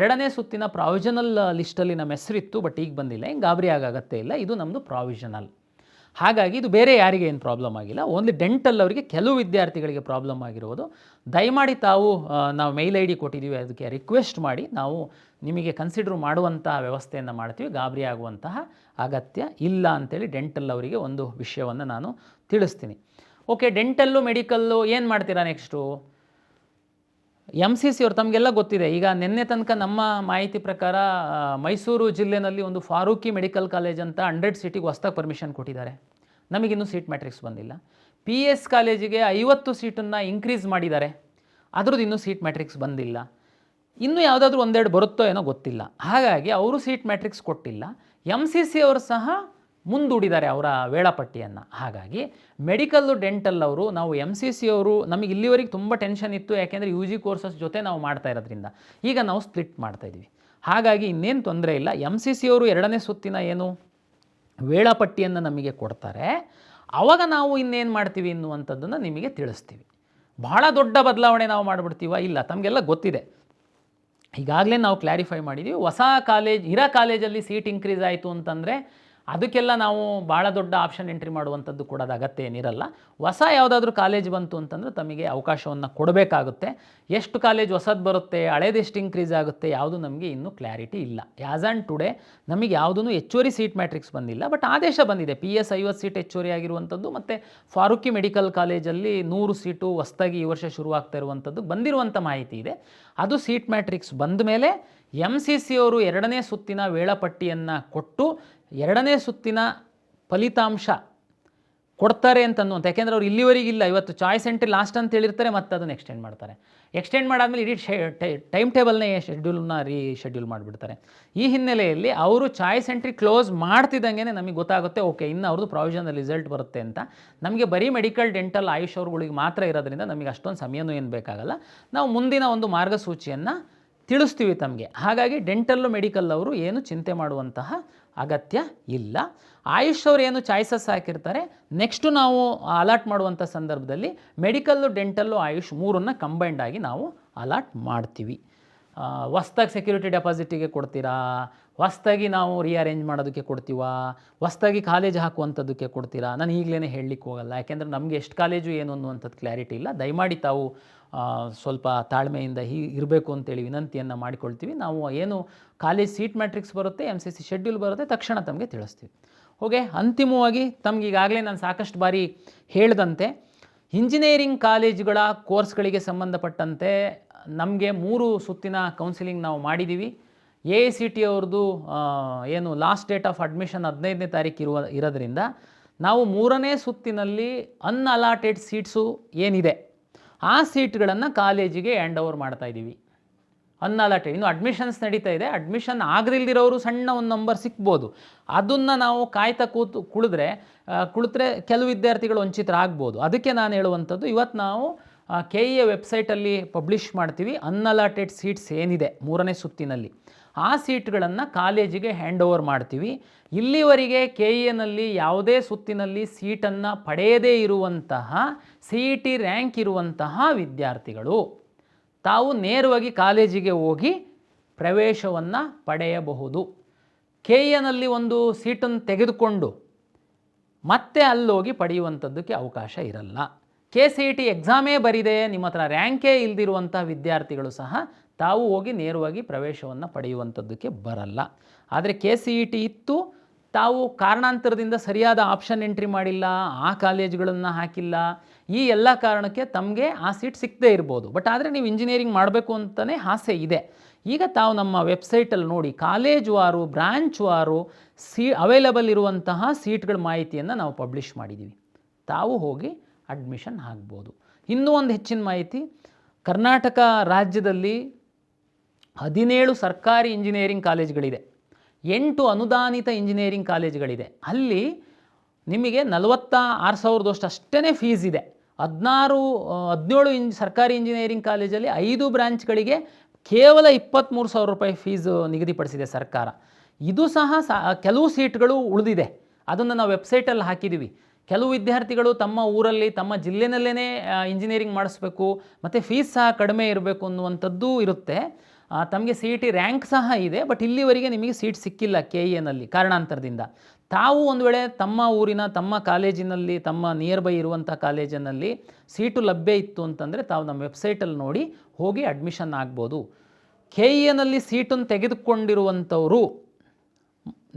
ಎರಡನೇ ಸುತ್ತಿನ ಪ್ರಾವಿಷನಲ್ ಲಿಸ್ಟಲ್ಲಿ ನಮ್ಮ ಹೆಸರಿತ್ತು ಬಟ್ ಈಗ ಬಂದಿಲ್ಲ. ಹಿಂಗೆ ಗಾಬರಿ ಆಗತ್ತೆ ಇಲ್ಲ. ಇದು ನಮ್ಮದು ಪ್ರಾವಿಷನಲ್ ಹಾಗಾಗಿ ಇದು ಬೇರೆ ಯಾರಿಗೆ ಏನು ಪ್ರಾಬ್ಲಮ್ ಆಗಿಲ್ಲ. ಓನ್ಲಿ ಡೆಂಟಲ್ ಅವರಿಗೆ ಕೆಲವು ವಿದ್ಯಾರ್ಥಿಗಳಿಗೆ ಪ್ರಾಬ್ಲಮ್ ಆಗಿರುವುದು ದಯಮಾಡಿ ತಾವು ನಾವು ಮೇಲ್ ಐ ಡಿ ಕೊಟ್ಟಿದ್ದೀವಿ, ಅದಕ್ಕೆ ರಿಕ್ವೆಸ್ಟ್ ಮಾಡಿ ನಾವು ನಿಮಗೆ ಕನ್ಸಿಡರ್ ಮಾಡುವಂತಹ ವ್ಯವಸ್ಥೆಯನ್ನು ಮಾಡ್ತೀವಿ, ಗಾಬರಿ ಆಗುವಂತಹ ಅಗತ್ಯ ಇಲ್ಲ ಅಂತೇಳಿ ಡೆಂಟಲ್ ಅವರಿಗೆ ಒಂದು ವಿಷಯವನ್ನು ನಾನು ತಿಳಿಸ್ತೀನಿ. ಓಕೆ ಡೆಂಟಲ್ಲು ಮೆಡಿಕಲ್ಲು ಏನು ಮಾಡ್ತೀರಾ ನೆಕ್ಸ್ಟು ಎಂ ಸಿ ಸಿ ಅವ್ರು ತಮಗೆಲ್ಲ ಗೊತ್ತಿದೆ. ಈಗ ನಿನ್ನೆ ತನಕ ನಮ್ಮ ಮಾಹಿತಿ ಪ್ರಕಾರ ಮೈಸೂರು ಜಿಲ್ಲೆನಲ್ಲಿ ಒಂದು ಫಾರೂಕಿ ಮೆಡಿಕಲ್ ಕಾಲೇಜ್ ಅಂತ ಹಂಡ್ರೆಡ್ ಸೀಟಿಗೆ ಹೊಸ್ದಾಗಿ ಪರ್ಮಿಷನ್ ಕೊಟ್ಟಿದ್ದಾರೆ. ನಮಗಿನ್ನೂ ಸೀಟ್ ಮ್ಯಾಟ್ರಿಕ್ಸ್ ಬಂದಿಲ್ಲ. ಪಿ ಎಸ್ ಕಾಲೇಜಿಗೆ ಐವತ್ತು ಸೀಟನ್ನು ಇನ್ಕ್ರೀಸ್ ಮಾಡಿದ್ದಾರೆ. ಅದ್ರದ್ದು ಇನ್ನೂ ಸೀಟ್ ಮ್ಯಾಟ್ರಿಕ್ಸ್ ಬಂದಿಲ್ಲ. ಇನ್ನೂ ಯಾವುದಾದ್ರೂ ಒಂದೆರಡು ಬರುತ್ತೋ ಏನೋ ಗೊತ್ತಿಲ್ಲ. ಹಾಗಾಗಿ ಅವರು ಸೀಟ್ ಮ್ಯಾಟ್ರಿಕ್ಸ್ ಕೊಟ್ಟಿಲ್ಲ. ಎಂ ಸಿ ಸಿ ಅವರು ಸಹ ಮುಂದೂಡಿದ್ದಾರೆ ಅವರ ವೇಳಾಪಟ್ಟಿಯನ್ನು. ಹಾಗಾಗಿ ಮೆಡಿಕಲ್ಲು ಡೆಂಟಲ್ ಅವರು, ನಾವು ಎಂ ಸಿ ಸಿ ಅವರು ನಮಗೆ ಇಲ್ಲಿವರೆಗೆ ತುಂಬ ಟೆನ್ಷನ್ ಇತ್ತು. ಯಾಕೆಂದರೆ ಯು ಜಿ ಕೋರ್ಸಸ್ ಜೊತೆ ನಾವು ಮಾಡ್ತಾ ಇರೋದ್ರಿಂದ. ಈಗ ನಾವು ಸ್ಪ್ಲಿಟ್ ಮಾಡ್ತಾ ಇದ್ವಿ ಹಾಗಾಗಿ ಇನ್ನೇನು ತೊಂದರೆ ಇಲ್ಲ. ಎಂ ಸಿ ಸಿ ಅವರು ಎರಡನೇ ಸುತ್ತಿನ ಏನು ವೇಳಾಪಟ್ಟಿಯನ್ನು ನಮಗೆ ಕೊಡ್ತಾರೆ. ಆವಾಗ ನಾವು ಇನ್ನೇನು ಮಾಡ್ತೀವಿ ಅನ್ನುವಂಥದ್ದನ್ನು ನಿಮಗೆ ತಿಳಿಸ್ತೀವಿ. ಬಹಳ ದೊಡ್ಡ ಬದಲಾವಣೆ ನಾವು ಮಾಡಿಬಿಡ್ತೀವ? ಇಲ್ಲ. ತಮಗೆಲ್ಲ ಗೊತ್ತಿದೆ. ಈಗಾಗಲೇ ನಾವು ಕ್ಲಾರಿಫೈ ಮಾಡಿದ್ದೀವಿ ಹೊಸ ಕಾಲೇಜ್ ಇರೋ ಕಾಲೇಜಲ್ಲಿ ಸೀಟ್ ಇನ್ಕ್ರೀಸ್ ಆಯಿತು ಅಂತಂದರೆ ಅದಕ್ಕೆಲ್ಲ ನಾವು ಭಾಳ ದೊಡ್ಡ ಆಪ್ಷನ್ ಎಂಟ್ರಿ ಮಾಡುವಂಥದ್ದು ಕೂಡ ಅದು ಅಗತ್ಯ ಏನಿರಲ್ಲ. ಹೊಸ ಯಾವುದಾದ್ರೂ ಕಾಲೇಜ್ ಬಂತು ಅಂತಂದರೆ ತಮಗೆ ಅವಕಾಶವನ್ನು ಕೊಡಬೇಕಾಗುತ್ತೆ. ಎಷ್ಟು ಕಾಲೇಜ್ ಹೊಸದು ಬರುತ್ತೆ, ಹಳೇದು ಎಷ್ಟು ಇನ್ಕ್ರೀಸ್ ಆಗುತ್ತೆ ಯಾವುದು ನಮಗೆ ಇನ್ನೂ ಕ್ಲಾರಿಟಿ ಇಲ್ಲ. ಆ್ಯಸ್ ಆ್ಯಂಡ್ ಟುಡೇ ನಮಗೆ ಯಾವುದೂ ಹೆಚ್ಚುವರಿ ಸೀಟ್ ಮ್ಯಾಟ್ರಿಕ್ಸ್ ಬಂದಿಲ್ಲ. ಬಟ್ ಆದೇಶ ಬಂದಿದೆ. ಪಿ ಎಸ್ ಐವತ್ತು ಸೀಟ್ ಹೆಚ್ಚುವರಿ ಆಗಿರುವಂಥದ್ದು ಮತ್ತು ಫಾರೂಕಿ ಮೆಡಿಕಲ್ ಕಾಲೇಜಲ್ಲಿ ನೂರು ಸೀಟು ಹೊಸದಾಗಿ ಈ ವರ್ಷ ಶುರುವಾಗ್ತಾ ಇರುವಂಥದ್ದು ಬಂದಿರುವಂಥ ಮಾಹಿತಿ ಇದೆ. ಅದು ಸೀಟ್ ಮ್ಯಾಟ್ರಿಕ್ಸ್ ಬಂದ ಮೇಲೆ ಎಂ ಸಿ ಸಿ ಅವರು ಎರಡನೇ ಸುತ್ತಿನ ವೇಳಾಪಟ್ಟಿಯನ್ನು ಕೊಟ್ಟು ಎರಡನೇ ಸುತ್ತಿನ ಫಲಿತಾಂಶ ಕೊಡ್ತಾರೆ ಅಂತನ್ನುವಂಥ ಯಾಕೆಂದರೆ ಅವ್ರು ಇಲ್ಲಿವರೆಗಿಲ್ಲ ಇವತ್ತು ಚಾಯ್ಸ್ ಎಂಟ್ರಿ ಲಾಸ್ಟ್ ಅಂತ ಹೇಳಿರ್ತಾರೆ, ಮತ್ತೆ ಅದನ್ನು ಎಕ್ಸ್ಟೆಂಡ್ ಮಾಡ್ತಾರೆ. ಎಕ್ಸ್ಟೆಂಡ್ ಮಾಡಾದ್ಮೇಲೆ ಇಡೀ ಶೆ ಟೈಮ್ ಟೇಬಲ್ನೇ ಶೆಡ್ಯೂಲ್ನ ರೀ ಶೆಡ್ಯೂಲ್ ಮಾಡಿಬಿಡ್ತಾರೆ. ಈ ಹಿನ್ನೆಲೆಯಲ್ಲಿ ಅವರು ಚಾಯ್ಸ್ ಎಂಟ್ರಿ ಕ್ಲೋಸ್ ಮಾಡ್ತಿದ್ದಂಗೆ ನಮಗೆ ಗೊತ್ತಾಗುತ್ತೆ ಓಕೆ ಇನ್ನು ಅವ್ರದ್ದು ಪ್ರಾವಿಷನಲ್ ರಿಸಲ್ಟ್ ಬರುತ್ತೆ ಅಂತ. ನಮಗೆ ಬರೀ ಮೆಡಿಕಲ್ ಡೆಂಟಲ್ ಆಯುಷ್ ಅವ್ರುಗಳಿಗೆ ಮಾತ್ರ ಇರೋದ್ರಿಂದ ನಮಗೆ ಅಷ್ಟೊಂದು ಸಮಯನೂ ಏನು ಬೇಕಾಗಲ್ಲ. ನಾವು ಮುಂದಿನ ಒಂದು ಮಾರ್ಗಸೂಚಿಯನ್ನು ತಿಳಿಸ್ತೀವಿ ತಮಗೆ. ಹಾಗಾಗಿ ಡೆಂಟಲ್ಲು, ಮೆಡಿಕಲ್ ಅವರು ಏನು ಚಿಂತೆ ಮಾಡುವಂತಹ ಅಗತ್ಯ ಇಲ್ಲ. ಆಯುಷ್ ಅವರು ಏನು ಚಾಯ್ಸಸ್ ಹಾಕಿರ್ತಾರೆ, ನೆಕ್ಸ್ಟು ನಾವು ಅಲಾಟ್ ಮಾಡುವಂಥ ಸಂದರ್ಭದಲ್ಲಿ ಮೆಡಿಕಲ್ಲು, ಡೆಂಟಲ್ಲು, ಆಯುಷ್ ಮೂರನ್ನು ಕಂಬೈಂಡ್ ಆಗಿ ನಾವು ಅಲಾಟ್ ಮಾಡ್ತೀವಿ. ಹೊಸ್ದಾಗಿ ಸೆಕ್ಯೂರಿಟಿ ಡೆಪಾಸಿಟಿಗೆ ಕೊಡ್ತೀರಾ? ಹೊಸ್ದಾಗಿ ನಾವು ರೀಅರೇಂಜ್ ಮಾಡೋದಕ್ಕೆ ಕೊಡ್ತೀವಾ? ಹೊಸ್ದಾಗಿ ಕಾಲೇಜ್ ಹಾಕುವಂಥದ್ದಕ್ಕೆ ಕೊಡ್ತೀರಾ? ನಾನು ಈಗಲೇ ಹೇಳಲಿಕ್ಕೆ ಹೋಗಲ್ಲ. ಯಾಕೆಂದರೆ ನಮಗೆ ಎಷ್ಟು ಕಾಲೇಜು ಏನು ಅನ್ನುವಂಥದ್ದು ಕ್ಲಾರಿಟಿ ಇಲ್ಲ. ದಯಮಾಡಿ ತಾವು ಸ್ವಲ್ಪ ತಾಳ್ಮೆಯಿಂದ ಹೀ ಇರಬೇಕು ಅಂತೇಳಿ ವಿನಂತಿಯನ್ನು ಮಾಡಿಕೊಳ್ತೀವಿ. ನಾವು ಏನು ಕಾಲೇಜ್ ಸೀಟ್ ಮ್ಯಾಟ್ರಿಕ್ಸ್ ಬರುತ್ತೆ ಎಂ ಸಿ ಸಿ ಶೆಡ್ಯೂಲ್ ಬರುತ್ತೆ, ತಕ್ಷಣ ತಮಗೆ ತಿಳಿಸ್ತೀವಿ. ಓಕೆ ಅಂತಿಮವಾಗಿ ತಮ್ಗೆ ಈಗಾಗಲೇ ನಾನು ಸಾಕಷ್ಟು ಬಾರಿ ಹೇಳಿದಂತೆ, ಇಂಜಿನಿಯರಿಂಗ್ ಕಾಲೇಜುಗಳ ಕೋರ್ಸ್ಗಳಿಗೆ ಸಂಬಂಧಪಟ್ಟಂತೆ ನಮಗೆ ಮೂರು ಸುತ್ತಿನ ಕೌನ್ಸಿಲಿಂಗ್ ನಾವು ಮಾಡಿದ್ದೀವಿ ಎ ಐ ಸಿ ಟಿ ಅವ್ರದ್ದು ಏನು ಲಾಸ್ಟ್ ಡೇಟ್ ಆಫ್ ಅಡ್ಮಿಷನ್ ಹದಿನೈದನೇ ತಾರೀಕು ಇರುವ, ಇರೋದ್ರಿಂದ ನಾವು ಮೂರನೇ ಸುತ್ತಿನಲ್ಲಿ ಅನ್ಅಲಾಟೆಡ್ ಸೀಟ್ಸು ಏನಿದೆ. ಆ ಸೀಟ್ಗಳನ್ನು ಕಾಲೇಜಿಗೆ ಹ್ಯಾಂಡ್ ಓವರ್ ಮಾಡ್ತಾ ಇದ್ದೀವಿ. ಅನ್ಅಲಾಟೆಡ್ ಇನ್ನು ಅಡ್ಮಿಷನ್ಸ್ ನಡೀತಾ ಇದೆ. ಅಡ್ಮಿಷನ್ ಆಗದಿಲ್ದಿರೋರು ಸಣ್ಣ ಒಂದು ನಂಬರ್ ಸಿಕ್ಬೋದು. ಅದನ್ನು ನಾವು ಕಾಯ್ತಾ ಕೂತು, ಕುಳಿದ್ರೆ ಕುಳಿತರೆ ಕೆಲವು ವಿದ್ಯಾರ್ಥಿಗಳು ವಂಚಿತರಾಗ್ಬೋದು. ಅದಕ್ಕೆ ನಾನು ಹೇಳುವಂಥದ್ದು ಇವತ್ತು ನಾವು ಕೆ ಇ ಎ ವೆಬ್ಸೈಟಲ್ಲಿ ಪಬ್ಲಿಷ್ ಮಾಡ್ತೀವಿ. ಅನ್ಅಲಾಟೆಡ್ ಸೀಟ್ಸ್ ಏನಿದೆ ಮೂರನೇ ಸುತ್ತಿನಲ್ಲಿ. ಆ ಸೀಟ್ಗಳನ್ನು ಕಾಲೇಜಿಗೆ ಹ್ಯಾಂಡ್ ಓವರ್ ಮಾಡ್ತೀವಿ. ಇಲ್ಲಿವರೆಗೆ ಕೆ ಇ ಎನಲ್ಲಿ ಯಾವುದೇ ಸುತ್ತಿನಲ್ಲಿ ಸೀಟನ್ನು ಪಡೆಯದೇ ಇರುವಂತಹ ಸಿ ಇ ಟಿ ರ್ಯಾಂಕ್ ಇರುವಂತಹ ವಿದ್ಯಾರ್ಥಿಗಳು ತಾವು ನೇರವಾಗಿ ಕಾಲೇಜಿಗೆ ಹೋಗಿ ಪ್ರವೇಶವನ್ನು ಪಡೆಯಬಹುದು. ಕೆ ಎನಲ್ಲಿ ಒಂದು ಸೀಟನ್ನು ತೆಗೆದುಕೊಂಡು ಮತ್ತೆ ಅಲ್ಲೋಗಿ ಪಡೆಯುವಂಥದ್ದಕ್ಕೆ ಅವಕಾಶ ಇರಲ್ಲ. ಕೆ ಸಿ ಇ ಟಿ ಎಕ್ಸಾಮೇ ಬರಿದೆ, ನಿಮ್ಮ ಹತ್ರ ರ್ಯಾಂಕೇ ಇಲ್ದಿರುವಂಥ ವಿದ್ಯಾರ್ಥಿಗಳು ಸಹ ತಾವು ಹೋಗಿ ನೇರವಾಗಿ ಪ್ರವೇಶವನ್ನು ಪಡೆಯುವಂಥದ್ದಕ್ಕೆ ಬರಲ್ಲ. ಆದರೆ ಕೆ ಸಿ ಇ ಟಿ ಇತ್ತು, ತಾವು ಕಾರಣಾಂತರದಿಂದ ಸರಿಯಾದ ಆಪ್ಷನ್ ಎಂಟ್ರಿ ಮಾಡಿಲ್ಲ, ಆ ಕಾಲೇಜ್ಗಳನ್ನು ಹಾಕಿಲ್ಲ, ಈ ಎಲ್ಲ ಕಾರಣಕ್ಕೆ ತಮಗೆ ಆ ಸೀಟ್ ಸಿಕ್ಕದೇ ಇರ್ಬೋದು. ಬಟ್ ಆದರೆ ನೀವು ಇಂಜಿನಿಯರಿಂಗ್ ಮಾಡಬೇಕು ಅಂತಲೇ ಆಸೆ ಇದೆ. ಈಗ ತಾವು ನಮ್ಮ ವೆಬ್ಸೈಟಲ್ಲಿ ನೋಡಿ ಕಾಲೇಜ್ ವಾರು ಬ್ರಾಂಚ್ ವಾರು ಸಿ ಅವೈಲಬಲ್ ಇರುವಂತಹ ಸೀಟ್ಗಳ ಮಾಹಿತಿಯನ್ನು ನಾವು ಪಬ್ಲಿಷ್ ಮಾಡಿದ್ದೀವಿ ತಾವು ಹೋಗಿ ಅಡ್ಮಿಷನ್ ಆಗ್ಬೋದು. ಇನ್ನೂ ಒಂದು ಹೆಚ್ಚಿನ ಮಾಹಿತಿ, ಕರ್ನಾಟಕ ರಾಜ್ಯದಲ್ಲಿ ಹದಿನೇಳು ಸರ್ಕಾರಿ ಇಂಜಿನಿಯರಿಂಗ್ ಕಾಲೇಜ್ಗಳಿದೆ. ಎಂಟು ಅನುದಾನಿತ ಇಂಜಿನಿಯರಿಂಗ್ ಕಾಲೇಜ್ಗಳಿದೆ. ಅಲ್ಲಿ ನಿಮಗೆ ನಲವತ್ತ ಆರು ಸಾವಿರದಷ್ಟು ಅಷ್ಟೇ ಫೀಸ್ ಇದೆ. ಹದಿನಾರು ಹದಿನೇಳು ಇಂಜ್, ಸರ್ಕಾರಿ ಇಂಜಿನಿಯರಿಂಗ್ ಕಾಲೇಜಲ್ಲಿ ಐದು ಬ್ರಾಂಚ್ಗಳಿಗೆ ಕೇವಲ ಇಪ್ಪತ್ತ್ಮೂರು ಸಾವಿರ ರೂಪಾಯಿ ಫೀಸು ನಿಗದಿಪಡಿಸಿದೆ ಸರ್ಕಾರ. ಇದು ಸಹ ಸಾ, ಕೆಲವು ಸೀಟ್ಗಳು ಉಳಿದಿದೆ. ಅದನ್ನು ನಾವು ವೆಬ್ಸೈಟಲ್ಲಿ ಹಾಕಿದ್ದೀವಿ ಕೆಲವು ವಿದ್ಯಾರ್ಥಿಗಳು ತಮ್ಮ ಊರಲ್ಲಿ, ತಮ್ಮ ಜಿಲ್ಲೆನಲ್ಲೇ ಇಂಜಿನಿಯರಿಂಗ್ ಮಾಡಿಸ್ಬೇಕು, ಮತ್ತು ಫೀಸ್ ಸಹ ಕಡಿಮೆ ಇರಬೇಕು ಅನ್ನುವಂಥದ್ದು ಇರುತ್ತೆ. ತಮಗೆ ಸಿ ಇ ಟಿ ರ್ಯಾಂಕ್ ಸಹ ಇದೆ ಬಟ್ ಇಲ್ಲಿವರೆಗೆ ನಿಮಗೆ ಸೀಟ್ ಸಿಕ್ಕಿಲ್ಲ ಕೆ ಇ ಎನಲ್ಲಿ ಕಾರಣಾಂತರದಿಂದ. ತಾವು ಒಂದು ವೇಳೆ ತಮ್ಮ ಊರಿನ, ತಮ್ಮ ಕಾಲೇಜಿನಲ್ಲಿ, ತಮ್ಮ ನಿಯರ್ ಬೈ ಇರುವಂಥ ಕಾಲೇಜಿನಲ್ಲಿ ಸೀಟು ಲಭ್ಯ ಇತ್ತು ಅಂತಂದರೆ ತಾವು ನಮ್ಮ ವೆಬ್ಸೈಟಲ್ಲಿ ನೋಡಿ ಹೋಗಿ ಅಡ್ಮಿಷನ್ ಆಗ್ಬೋದು. ಕೆ ಇ ಎನಲ್ಲಿ ಸೀಟನ್ನು ತೆಗೆದುಕೊಂಡಿರುವಂಥವರು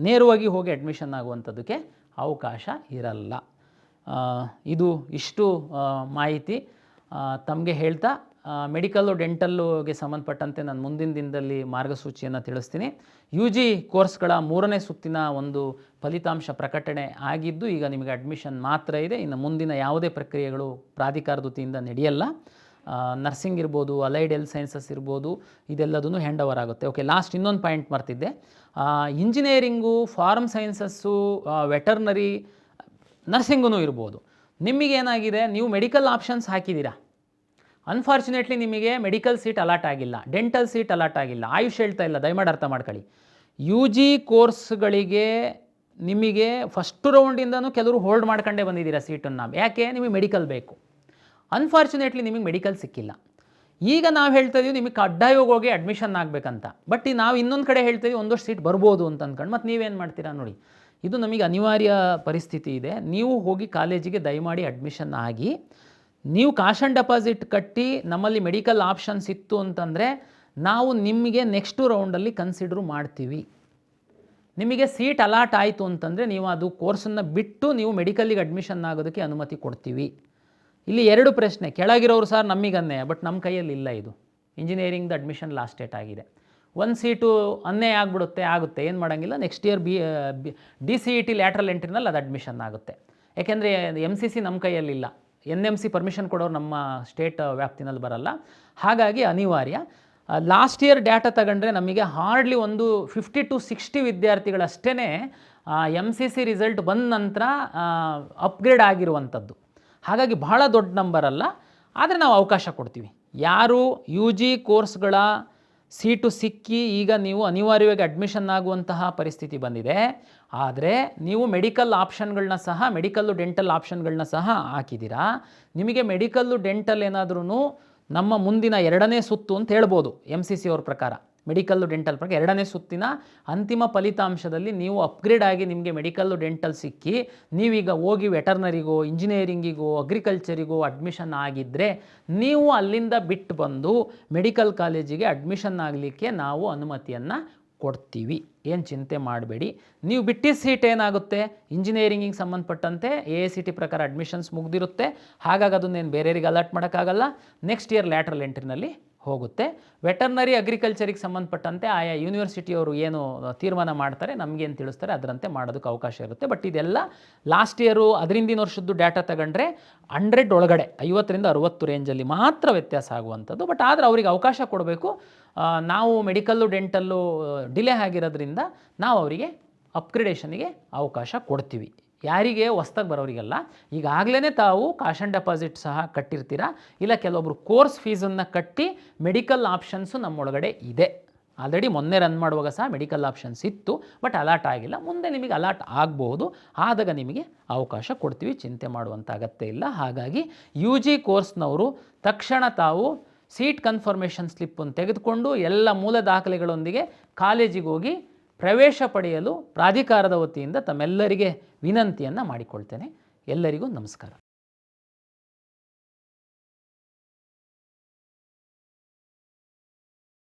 ನೇರವಾಗಿ ಹೋಗಿ ಅಡ್ಮಿಷನ್ ಆಗುವಂಥದ್ದಕ್ಕೆ ಅವಕಾಶ ಇರಲ್ಲ. ಇದು ಇಷ್ಟು ಮಾಹಿತಿ. ತಮಗೆ ಹೇಳ್ತಾ ಮೆಡಿಕಲ್ಲು, ಡೆಂಟಲ್ಲುಗೆ ಸಂಬಂಧಪಟ್ಟಂತೆ ನಾನು ಮುಂದಿನ ದಿನದಲ್ಲಿ ಮಾರ್ಗಸೂಚಿಯನ್ನು ತಿಳಿಸ್ತೀನಿ. ಯು ಜಿ ಕೋರ್ಸ್ಗಳ ಮೂರನೇ ಸುತ್ತಿನ ಒಂದು ಫಲಿತಾಂಶ ಪ್ರಕಟಣೆ ಆಗಿದ್ದು, ಈಗ ನಿಮಗೆ ಅಡ್ಮಿಷನ್ ಮಾತ್ರ ಇದೆ. ಇನ್ನು ಮುಂದಿನ ಯಾವುದೇ ಪ್ರಕ್ರಿಯೆಗಳು ಪ್ರಾಧಿಕಾರದ ವತಿಯಿಂದ ನಡೆಯಲ್ಲ. ನರ್ಸಿಂಗ್ ಇರ್ಬೋದು ಅಲೈಡ್ ಹೆಲ್ತ್ ಸೈನ್ಸಸ್ ಇರ್ಬೋದು ಇದೆಲ್ಲದೂ ಹ್ಯಾಂಡ್ ಓವರ್ ಆಗುತ್ತೆ. ಓಕೆ ಲಾಸ್ಟ್ ಇನ್ನೊಂದು ಪಾಯಿಂಟ್ ಮರ್ತಿದ್ದೆ. ಇಂಜಿನಿಯರಿಂಗು ಫಾರ್ಮ್ ಸೈನ್ಸಸ್ಸು ವೆಟರ್ನರಿ ನರ್ಸಿಂಗೂ ಇರ್ಬೋದು. ನಿಮಗೇನಾಗಿದೆ ನೀವು ಮೆಡಿಕಲ್ ಆಪ್ಷನ್ಸ್ ಹಾಕಿದ್ದೀರಾ? ಅನ್ಫಾರ್ಚುನೇಟ್ಲಿ ನಿಮಗೆ ಮೆಡಿಕಲ್ ಸೀಟ್ ಅಲಾಟ್ ಆಗಿಲ್ಲ. ಡೆಂಟಲ್ ಸೀಟ್ ಅಲಾಟ್ ಆಗಿಲ್ಲ. ಆಯುಷ್ ಹೇಳ್ತಾ ಇಲ್ಲ. ದಯಮಾಡಿ ಅರ್ಥ ಮಾಡ್ಕೊಳ್ಳಿ. ಯು ಜಿ ಕೋರ್ಸ್ಗಳಿಗೆ ನಿಮಗೆ ಫಸ್ಟ್ ರೌಂಡಿಂದನೂ ಕೆಲವರು ಹೋಲ್ಡ್ ಮಾಡ್ಕೊಂಡೇ ಬಂದಿದ್ದೀರಾ ಸೀಟನ್ನು? ಯಾಕೆ? ನಿಮಗೆ ಮೆಡಿಕಲ್ ಬೇಕು. ಅನ್ಫಾರ್ಚುನೇಟ್ಲಿ ನಿಮಗೆ ಮೆಡಿಕಲ್ ಸಿಕ್ಕಿಲ್ಲ. ಈಗ ನಾವು ಹೇಳ್ತಾ ಇದೀವಿ, ನಿಮಗೆ ಕಡ್ಡಾಯವಾಗಿ ಹೋಗಿ ಅಡ್ಮಿಷನ್ ಆಗಬೇಕಂತ. ಬಟ್ ನಾವು ಇನ್ನೊಂದು ಕಡೆ ಹೇಳ್ತಾ ಇದೀವಿ, ಒಂದಷ್ಟು ಸೀಟ್ ಬರ್ಬೋದು ಅಂತ ಅಂದ್ಕೊಂಡು. ಮತ್ತು ನೀವೇನು ಮಾಡ್ತೀರಾ ನೋಡಿ. ಇದು ನಮಗೆ ಅನಿವಾರ್ಯ ಪರಿಸ್ಥಿತಿ ಇದೆ. ನೀವು ಹೋಗಿ ಕಾಲೇಜಿಗೆ ದಯಮಾಡಿ ಅಡ್ಮಿಷನ್ ಆಗಿ, ನೀವು ಕಾಶನ್ ಡೆಪಾಸಿಟ್ ಕಟ್ಟಿ ನಮ್ಮಲ್ಲಿ ಮೆಡಿಕಲ್ ಆಪ್ಷನ್ಸ್ ಇತ್ತು ಅಂತಂದರೆ ನಾವು ನಿಮಗೆ ನೆಕ್ಸ್ಟು ರೌಂಡಲ್ಲಿ ಕನ್ಸಿಡ್ರು ಮಾಡ್ತೀವಿ. ನಿಮಗೆ ಸೀಟ್ ಅಲಾಟ್ ಆಯಿತು ಅಂತಂದರೆ ನೀವು ಅದು ಕೋರ್ಸನ್ನು ಬಿಟ್ಟು ನೀವು ಮೆಡಿಕಲ್ಲಿಗೆ ಅಡ್ಮಿಷನ್ ಆಗೋದಕ್ಕೆ ಅನುಮತಿ ಕೊಡ್ತೀವಿ. ಇಲ್ಲಿ ಎರಡು ಪ್ರಶ್ನೆ, ಕೆಳಗಿರೋರು ಸರ್ ನಮಗನ್ನೇ ಬಟ್ ನಮ್ಮ ಕೈಯಲ್ಲಿ ಇಲ್ಲ ಇದು. ಇಂಜಿನಿಯರಿಂಗ್ದು ಅಡ್ಮಿಷನ್ ಲಾಸ್ಟ್ ಡೇಟ್ ಆಗಿದೆ. ಒಂದು ಸೀಟು ಅನ್ನೇ ಆಗಿಬಿಡುತ್ತೆ, ಆಗುತ್ತೆ. ಏನು ಮಾಡೋಂಗಿಲ್ಲ? Next year B D C E T lateral ಎಂಟ್ರಿನಲ್ಲಿ ಅದು ಅಡ್ಮಿಷನ್ ಆಗುತ್ತೆ. ಯಾಕೆಂದರೆ ಎಂ ಸಿ ಸಿ ನಮ್ಮ ಕೈಯಲ್ಲಿಲ್ಲ ಎನ್ ಎಂ ಸಿ ಪರ್ಮಿಷನ್ ಕೊಡೋರು ನಮ್ಮ ಸ್ಟೇಟ್ ವ್ಯಾಪ್ತಿನಲ್ಲಿ ಬರಲ್ಲ. ಹಾಗಾಗಿ ಅನಿವಾರ್ಯ. ಲಾಸ್ಟ್ ಇಯರ್ ಡೇಟಾ ತಗೊಂಡ್ರೆ ನಮಗೆ ಹಾರ್ಡ್ಲಿ ಒಂದು ಫಿಫ್ಟಿ ಟು ಸಿಕ್ಸ್ಟಿ ವಿದ್ಯಾರ್ಥಿಗಳಷ್ಟೇ ಎಂ ಸಿ ಸಿ ರಿಸಲ್ಟ್ ಬಂದ ನಂತರ ಅಪ್ಗ್ರೇಡ್ ಆಗಿರುವಂಥದ್ದು. ಹಾಗಾಗಿ ಬಹಳ ದೊಡ್ಡ ನಂಬರ್ ಅಲ್ಲ. ಆದರೆ ನಾವು ಅವಕಾಶ ಕೊಡ್ತೀವಿ. ಯಾರು ಯು ಜಿ ಕೋರ್ಸ್ಗಳ ಸೀಟು ಸಿಕ್ಕಿ ಈಗ ನೀವು ಅನಿವಾರ್ಯವಾಗಿ ಅಡ್ಮಿಷನ್ ಆಗುವಂತಹ ಪರಿಸ್ಥಿತಿ ಬಂದಿದೆ. ಆದರೆ ನೀವು ಮೆಡಿಕಲ್ ಆಪ್ಷನ್ಗಳನ್ನ ಸಹ ಮೆಡಿಕಲ್ಲು ಡೆಂಟಲ್ ಆಪ್ಷನ್ಗಳನ್ನ ಸಹ ಹಾಕಿದ್ದೀರಾ? ನಿಮಗೆ ಮೆಡಿಕಲ್ಲು ಡೆಂಟಲ್ ಏನಾದ್ರೂ ನಮ್ಮ ಮುಂದಿನ ಎರಡನೇ ಸುತ್ತು ಅಂತ ಹೇಳ್ಬೋದು ಎಂ ಸಿ ಸಿ ಅವ್ರ ಪ್ರಕಾರ. ಮೆಡಿಕಲ್ಲು ಡೆಂಟಲ್ ಪ್ರಕಾರ ಎರಡನೇ ಸುತ್ತಿನ ಅಂತಿಮ ಫಲಿತಾಂಶದಲ್ಲಿ ನೀವು ಅಪ್ಗ್ರೇಡ್ ಆಗಿ ನಿಮಗೆ ಮೆಡಿಕಲ್ ಡೆಂಟಲ್ ಸಿಕ್ಕಿ, ನೀವೀಗ ಹೋಗಿ ವೆಟರ್ನರಿಗೋ, ಇಂಜಿನಿಯರಿಂಗಿಗೋ ಅಗ್ರಿಕಲ್ಚರಿಗೋ ಅಡ್ಮಿಷನ್ ಆಗಿದ್ದರೆ ನೀವು ಅಲ್ಲಿಂದ ಬಿಟ್ಟು ಬಂದು ಮೆಡಿಕಲ್ ಕಾಲೇಜಿಗೆ ಅಡ್ಮಿಷನ್ ಆಗಲಿಕ್ಕೆ ನಾವು ಅನುಮತಿಯನ್ನು ಕೊಡ್ತೀವಿ. ಏನು ಚಿಂತೆ ಮಾಡಬೇಡಿ. ನೀವು ಬಿಟ್ಟಿ ಸೀಟ್ ಏನಾಗುತ್ತೆ? ಇಂಜಿನಿಯರಿಂಗಿಗೆ ಸಂಬಂಧಪಟ್ಟಂತೆ ಎ ಎ ಸಿ ಟಿ ಪ್ರಕಾರ ಅಡ್ಮಿಷನ್ಸ್ ಮುಗ್ದಿರುತ್ತೆ. ಹಾಗಾಗಿ ಅದನ್ನೇನು ಬೇರೆಯವರಿಗೆ ಅಲರ್ಟ್ ಮಾಡೋಕ್ಕಾಗಲ್ಲ. ನೆಕ್ಸ್ಟ್ ಇಯರ್ ಲ್ಯಾಟ್ರಲ್ ಎಂಟ್ರಿನಲ್ಲಿ ಹೋಗುತ್ತೆ. ವೆಟರ್ನರಿ ಅಗ್ರಿಕಲ್ಚರಿಗೆ ಸಂಬಂಧಪಟ್ಟಂತೆ ಆಯಾ ಯೂನಿವರ್ಸಿಟಿಯವರು ಏನು ತೀರ್ಮಾನ ಮಾಡ್ತಾರೆ ನಮಗೇನು ತಿಳಿಸ್ತಾರೆ ಅದರಂತೆ ಮಾಡೋದಕ್ಕೆ ಅವಕಾಶ ಇರುತ್ತೆ. ಬಟ್ ಇದೆಲ್ಲ ಲಾಸ್ಟ್ ಇಯರು ಅದರಿಂದಿನ ವರ್ಷದ್ದು ಡೇಟಾ ತಗೊಂಡ್ರೆ ಹಂಡ್ರೆಡ್ ಒಳಗಡೆ, ಐವತ್ತರಿಂದ ಅರುವತ್ತು ರೇಂಜಲ್ಲಿ ಮಾತ್ರ ವ್ಯತ್ಯಾಸ ಆಗುವಂಥದ್ದು. ಬಟ್ ಆದರೆ ಅವರಿಗೆ ಅವಕಾಶ ಕೊಡಬೇಕು. ನಾವು ಮೆಡಿಕಲ್ಲು ಡೆಂಟಲ್ಲು ಡಿಲೇ ಆಗಿರೋದ್ರಿಂದ ನಾವು ಅವರಿಗೆ ಅಪ್ಗ್ರೇಡೇಷನಿಗೆ ಅವಕಾಶ ಕೊಡ್ತೀವಿ. ಯಾರಿಗೆ ಹೊಸ್ದಾಗಿ ಬರೋರಿಗೆಲ್ಲ. ಈಗಾಗಲೇ ತಾವು ಕಾಶನ್ ಡೆಪಾಸಿಟ್ ಸಹ ಕಟ್ಟಿರ್ತೀರಾ? ಇಲ್ಲ ಕೆಲವೊಬ್ರು ಕೋರ್ಸ್ ಫೀಸನ್ನು ಕಟ್ಟಿ ಮೆಡಿಕಲ್ ಆಪ್ಷನ್ಸು ನಮ್ಮೊಳಗಡೆ ಇದೆ. ಆಲ್ರೆಡಿ ಮೊನ್ನೆ ರನ್ ಮಾಡುವಾಗ ಸಹ ಮೆಡಿಕಲ್ ಆಪ್ಷನ್ಸ್ ಇತ್ತು, ಬಟ್ ಅಲಾಟ್ ಆಗಿಲ್ಲ. ಮುಂದೆ ನಿಮಗೆ ಅಲಾಟ್ ಆಗಬಹುದು. ಆದಾಗ ನಿಮಗೆ ಅವಕಾಶ ಕೊಡ್ತೀವಿ, ಚಿಂತೆ ಮಾಡುವಂಥ ಅಗತ್ಯ ಇಲ್ಲ. ಹಾಗಾಗಿ ಯು ಜಿ ಕೋರ್ಸ್ನವರು ತಕ್ಷಣ ತಾವು ಸೀಟ್ ಕನ್ಫರ್ಮೇಷನ್ ಸ್ಲಿಪ್ಪನ್ನು ತೆಗೆದುಕೊಂಡು ಎಲ್ಲ ಮೂಲ ದಾಖಲೆಗಳೊಂದಿಗೆ ಕಾಲೇಜಿಗೆ ಹೋಗಿ ಪ್ರವೇಶ ಪಡೆಯಲು ಪ್ರಾಧಿಕಾರದ ವತಿಯಿಂದ ತಮ್ಮೆಲ್ಲರಿಗೆ ವಿನಂತಿಯನ್ನು ಮಾಡಿಕೊಳ್ತೇನೆ. ಎಲ್ಲರಿಗೂ ನಮಸ್ಕಾರ.